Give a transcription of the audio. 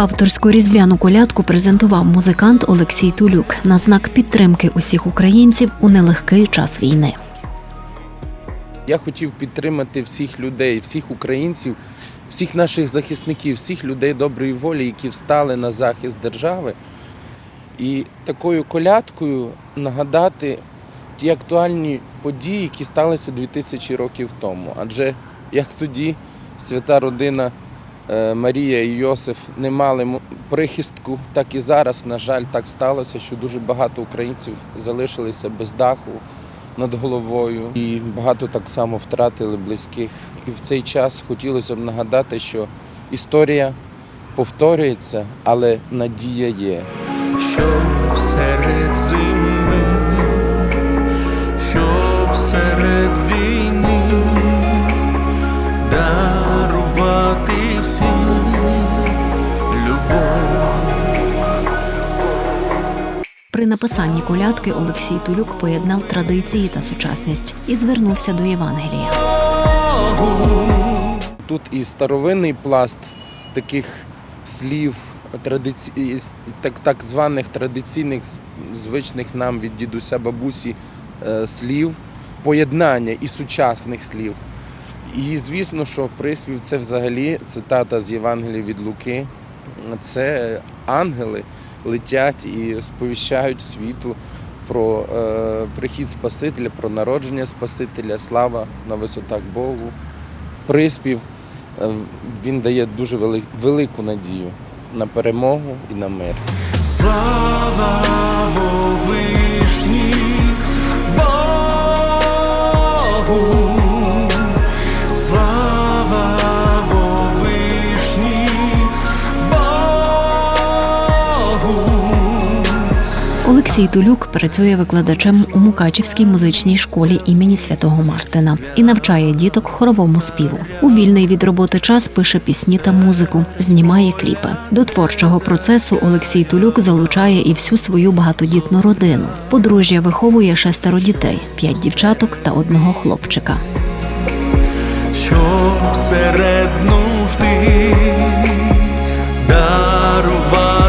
Авторську різдвяну колядку презентував музикант Олексій Тулюк на знак підтримки усіх українців у нелегкий час війни. Я хотів підтримати всіх людей, всіх українців, всіх наших захисників, всіх людей доброї волі, які встали на захист держави. І такою колядкою нагадати ті актуальні події, які сталися 2000 років тому. Адже як тоді свята родина Марія і Йосиф не мали прихистку, так і зараз, на жаль, так сталося, що дуже багато українців залишилися без даху над головою, і багато так само втратили близьких. І в цей час хотілося б нагадати, що історія повторюється, але надія є. Щоб серед При написанні колядки Олексій Тулюк поєднав традиції та сучасність і звернувся до Євангелія. Тут і старовинний пласт таких слів, традиці... так, так званих традиційних, звичних нам від дідуся бабусі е, слів, поєднання і сучасних слів. І звісно, що приспів це взагалі цитата з Євангелія від Луки. Це ангели летять і сповіщають світу про е, прихід Спасителя, про народження Спасителя, слава на висотах Богу. Приспів е, він дає дуже вели- велику надію на перемогу і на мир. Слава вовишніх Богу, Олексій Тулюк працює викладачем у Мукачівській музичній школі імені святого Мартина і навчає діток хоровому співу. У вільний від роботи час пише пісні та музику, знімає кліпи. До творчого процесу Олексій Тулюк залучає і всю свою багатодітну родину. Подружжя виховує шестеро дітей: п'ять дівчаток та одного хлопчика. Щоб серед нужди дарувати